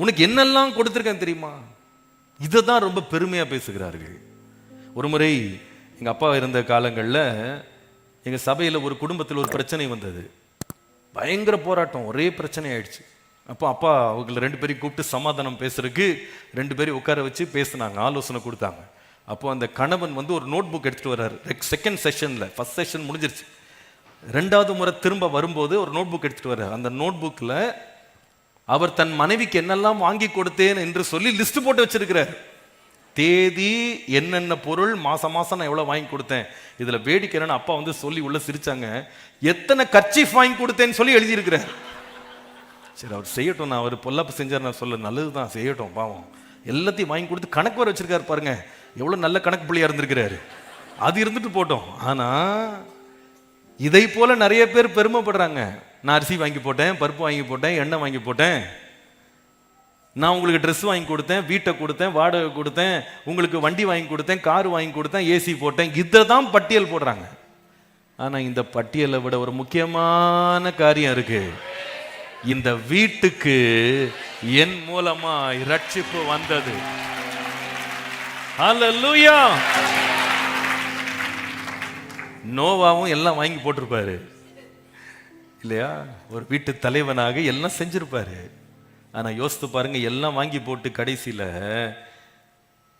உனக்கு என்னெல்லாம் கொடுத்துருக்கேன் தெரியுமா? இதை தான் ரொம்ப பெருமையாக பேசுகிறார்கள். ஒரு முறை எங்கள் அப்பா இருந்த காலங்களில் எங்கள் சபையில் ஒரு குடும்பத்தில் ஒரு பிரச்சனை வந்தது. பயங்கர போராட்டம் ஒரே பிரச்சனை ஆயிடுச்சு. அப்போ அப்பா அவங்கள ரெண்டு பேரையும் கூப்பிட்டு சமாதானம் பேசுறதுக்கு ரெண்டு பேரையும் உட்கார வச்சு பேசுனாங்க ஆலோசனை கொடுத்தாங்க. அப்போ அந்த கணவன் வந்து ஒரு நோட் புக் எடுத்துகிட்டு வர்றாரு செகண்ட் செஷனில் ஃபர்ஸ்ட் செஷன் முடிஞ்சிருச்சு. ரெண்டாவது முறை திரும்ப வரும்போது ஒரு நோட் புக் எடுத்துகிட்டு வர்றாரு. அந்த நோட் புக்கில் அவர் தன் மனைவிக்கு என்னெல்லாம் வாங்கி கொடுத்தேன் என்று சொல்லி லிஸ்ட் போட்டு வச்சிருக்கிறார். தேதி என்னென்ன பொருள் மாசம் மாசம் நான் எவ்வளோ வாங்கி கொடுத்தேன். இதில் வேடிக்கை அப்பா வந்து சொல்லி உள்ள சிரிச்சாங்க. எத்தனை கர்ச்சீஃப் வாங்கி கொடுத்தேன்னு சொல்லி எழுதியிருக்கிறார். சரி அவர் செய்யட்டும் நான் அவர் பொல்லாப்பு செஞ்சார் நான் சொல்ல நல்லது தான் செய்யட்டும் பாவம். எல்லாத்தையும் வாங்கி கொடுத்து கணக்கு வர வச்சிருக்காரு பாருங்க. எவ்வளோ நல்ல கணக்கு பிள்ளையா இருந்திருக்கிறாரு. அது இருந்துட்டு போட்டோம். ஆனால் இதை போல நிறைய பேர் பெருமைப்படுறாங்க. நான் அரிசி வாங்கி போட்டேன் பருப்பு வாங்கி போட்டேன் எண்ணெய் வாங்கி போட்டேன். நான் உங்களுக்கு ட்ரெஸ் வாங்கி கொடுத்தேன் வீட்டை கொடுத்தேன் வாடகை கொடுத்தேன் உங்களுக்கு வண்டி வாங்கி கொடுத்தேன் கார் வாங்கி கொடுத்தேன் ஏசி போட்டேன். இதை தான் பட்டியல் போடுறாங்க. ஆனால் இந்த பட்டியலை விட ஒரு முக்கியமான காரியம் இருக்கு. இந்த வீட்டுக்கு என் மூலமா ரட்சிப்பு வந்தது. ஹalleluya! நோவாவும் எல்லாம் வாங்கி போட்டிருப்பாரு. இல்லையா? ஒரு வீட்டு தலைவனாக எல்லாம் செஞ்சிருப்பாரு. ஆனால் யோசித்து பாருங்க எல்லாம் வாங்கி போட்டு கடைசியில்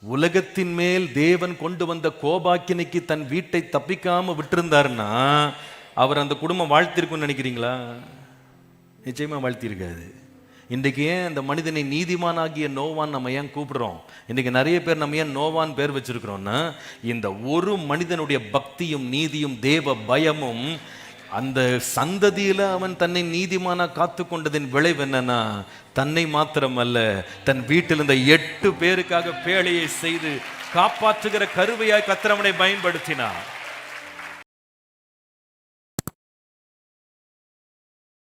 உலகத்தின் மேல் தேவன் கொண்டு வந்த கோபாக்கினைக்கு தன் வீட்டை தப்பிக்காம விட்டிருந்தாருன்னா அவர் அந்த குடும்பம் வாழ்த்திருக்கும்னு நினைக்கிறீங்களா? நிச்சயமா வாழ்த்திருக்காது இன்றைக்கு ஏன் அந்த மனிதனை நீதிமானாகிய நோவான் நம்ம ஏன் கூப்பிடுறோம்? இன்றைக்கி நிறைய பேர் நம்ம ஏன் நோவான் பேர் வச்சிருக்கிறோம்னா இந்த ஒரு மனிதனுடைய பக்தியும் நீதியும் தேவ பயமும் அந்த சந்ததியில அவன் தன்னை நீதிமானா காத்து கொண்டதின் விளைவு என்னன்னா தன்னை மாத்திரமல்ல தன் வீட்டில் இருந்த எட்டு பேருக்காக பேழையை செய்து காப்பாற்றுகிற கருவையாய் கத்திரவனை பயன்படுத்தினான்